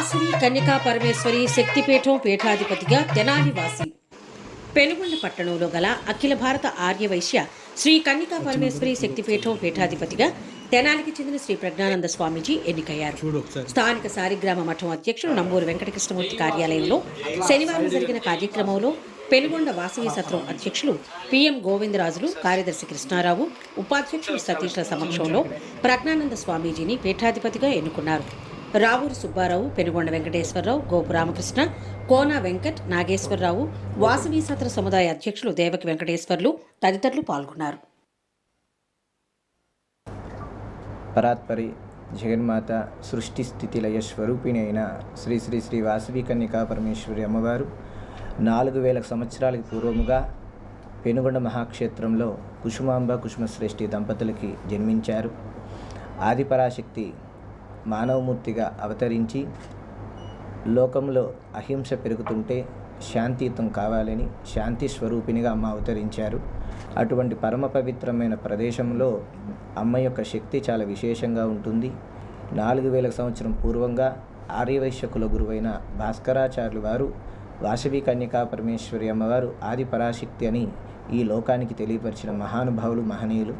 వాసవి కన్యకా పరమేశ్వరి శక్తిపీఠం పీఠాధిపతిగా తెనాలి వాసి పెనుగొండ పట్టణంలో గల అఖిల భారత ఆర్యవైశ్య శ్రీ కన్యకా పరమేశ్వరి శక్తిపీఠం పీఠాధిపతిగా తెనాలికి చెందిన శ్రీ ప్రజ్ఞానంద స్వామీజీ ఎన్నికయ్యారు. స్థానిక సారిగ్రామ మఠం అధ్యక్షుడు నంబూరు వెంకటకృష్ణమూర్తి కార్యాలయంలో శనివారం జరిగిన కార్యక్రమంలో పెనుగొండ వాసవి సత్రం అధ్యక్షులు పిఎం గోవిందరాజులు కార్యదర్శి కృష్ణారావు ఉపాధ్యక్షులు సతీష్ల సమక్షంలో ప్రజ్ఞానంద స్వామీజీని పీఠాధిపతిగా ఎన్నుకున్నారు. రావూరు సుబ్బారావు పెనుగొండ వెంకటేశ్వరరావు గోపు రామకృష్ణ కోన వెంకట్ నాగేశ్వరరావు వాసవి సత్ర సముదాయ అధ్యక్షులు దేవకి వెంకటేశ్వర్లు తదితరులు పాల్గొన్నారు. పరాత్పరి జగన్మాత సృష్టి స్థితి లయ స్వరూపిణి అయిన శ్రీ శ్రీ శ్రీ వాసవి కన్యకా పరమేశ్వరి అమ్మవారు నాలుగు వేల సంవత్సరాలకు పూర్వముగా పెనుగొండ మహాక్షేత్రంలో కుసుమాంబ కుసుమశ్రేష్ఠి దంపతులకి జన్మించారు. ఆదిపరాశక్తి మానవమూర్తిగా అవతరించి లోకంలో అహింస పెరుగుతుంటే శాంతియుతం కావాలని శాంతి స్వరూపిణిగా అమ్మ అవతరించారు. అటువంటి పరమ పవిత్రమైన ప్రదేశంలో అమ్మ యొక్క శక్తి చాలా విశేషంగా ఉంటుంది. నాలుగు వేల సంవత్సరం పూర్వంగా ఆర్యవైశ్య కుల గురువైన భాస్కరాచార్యులు వారు వాసవి కన్యకా పరమేశ్వరి అమ్మవారు ఆది పరాశక్తి అని ఈ లోకానికి తెలియపరిచిన మహానుభావులు మహనీయులు.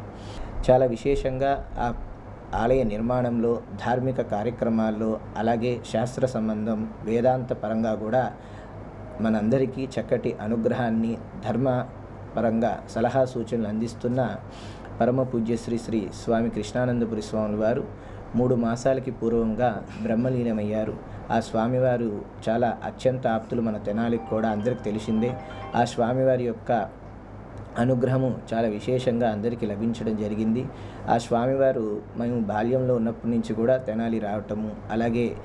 చాలా విశేషంగా ఆ ఆలయ నిర్మాణంలో ధార్మిక కార్యక్రమాల్లో అలాగే శాస్త్ర సంబంధం వేదాంత పరంగా కూడా మనందరికీ చక్కటి అనుగ్రహాన్ని ధర్మ పరంగా సలహా సూచనలు అందిస్తున్న పరమ పూజ్య శ్రీ శ్రీ స్వామి కృష్ణానందపురి స్వామి వారు మూడు మాసాలకి పూర్వంగా బ్రహ్మలీనమయ్యారు. ఆ స్వామివారు చాలా అత్యంత ఆప్తులు మన తెనాలికి కూడా అందరికి తెలిసిందే. ఆ స్వామివారి యొక్క అనుగ్రహము చాలా విశేషంగా అందరికీ లభించడం జరిగింది. ఆ స్వామివారు మేము బాల్యంలో ఉన్నప్పటి నుంచి కూడా తెనాలి రావటము అలాగే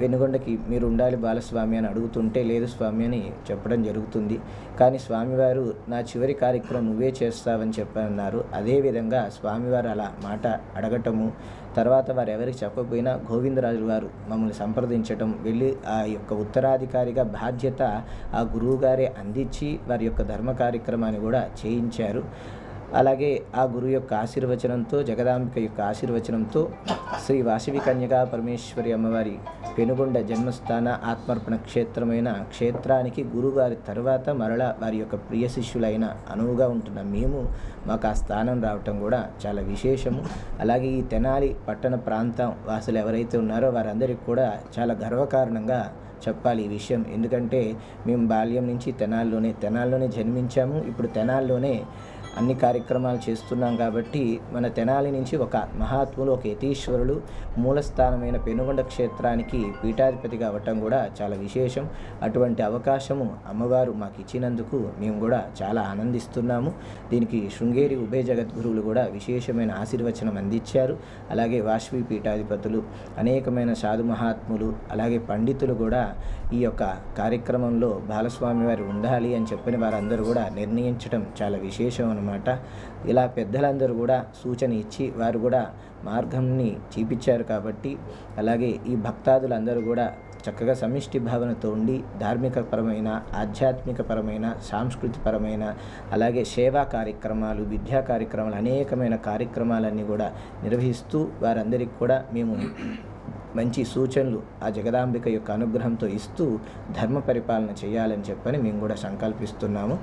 వెనుగొండకి మీరు ఉండాలి బాలస్వామి అని అడుగుతుంటే లేదు స్వామి అని చెప్పడం జరుగుతుంది. కానీ స్వామివారు నా చివరి కార్యక్రమం నువ్వే చేస్తావని చెప్పన్నారు. అదేవిధంగా స్వామివారు అలా మాట అడగటము తర్వాత వారు ఎవరికి చెప్పకపోయినా గోవిందరాజు వారు మమ్మల్ని సంప్రదించటం వెళ్ళి ఆ యొక్క ఉత్తరాధికారిగా బాధ్యత ఆ గురువుగారే అందించి వారి యొక్క ధర్మ కార్యక్రమాన్ని కూడా చేయించారు. అలాగే ఆ గురువు యొక్క ఆశీర్వచనంతో జగదాంబిక యొక్క ఆశీర్వచనంతో శ్రీ వాసవి కన్యగా పరమేశ్వరి అమ్మవారి పెనుగొండ జన్మస్థాన ఆత్మర్పణ క్షేత్రమైన క్షేత్రానికి గురుగారి తర్వాత మరలా వారి యొక్క ప్రియ శిష్యులైన అనువుగా ఉంటున్న మేము మాకు ఆ స్థానం రావటం కూడా చాలా విశేషము. అలాగే ఈ తెనాలి పట్టణ ప్రాంతం వాసులు ఎవరైతే ఉన్నారో వారందరికీ కూడా చాలా గర్వకారణంగా చెప్పాలి ఈ విషయం. ఎందుకంటే మేము బాల్యం నుంచి తెనాల్లోనే తెనాల్లోనే జన్మించాము. ఇప్పుడు తెనాల్లోనే అన్ని కార్యక్రమాలు చేస్తున్నాం కాబట్టి మన తెనాలి నుంచి ఒక మహాత్ములు ఒక యతీశ్వరుడు మూలస్థానమైన పెనుగొండ క్షేత్రానికి పీఠాధిపతిగా అవ్వటం కూడా చాలా విశేషం. అటువంటి అవకాశము అమ్మవారు మాకు ఇచ్చినందుకు మేము కూడా చాలా ఆనందిస్తున్నాము. దీనికి శృంగేరి ఉభయ జగద్గురువులు కూడా విశేషమైన ఆశీర్వచనం అందించారు. అలాగే వాష్వి పీఠాధిపతులు అనేకమైన సాధు మహాత్ములు అలాగే పండితులు కూడా ఈ యొక్క కార్యక్రమంలో బాలస్వామి వారు ఉండాలి అని చెప్పిన వారందరూ కూడా నిర్ణయించడం చాలా విశేషం అనమాట ఇలా పెద్దలందరూ కూడా సూచన ఇచ్చి వారు కూడా మార్గంని చూపించారు కాబట్టి అలాగే ఈ భక్తాదులందరూ కూడా చక్కగా సమిష్టి భావనతో ఉండి ధార్మికపరమైన ఆధ్యాత్మికపరమైన సాంస్కృతిపరమైన అలాగే సేవా కార్యక్రమాలు విద్యా కార్యక్రమాలు అనేకమైన కార్యక్రమాలన్నీ కూడా నిర్వహిస్తూ వారందరికీ కూడా మేము మంచి సూచనలు ఆ జగదాంబిక యొక్క అనుగ్రహంతో ఇస్తూ ధర్మ పరిపాలన చేయాలని చెప్పని మేము కూడా సంకల్పిస్తున్నాము.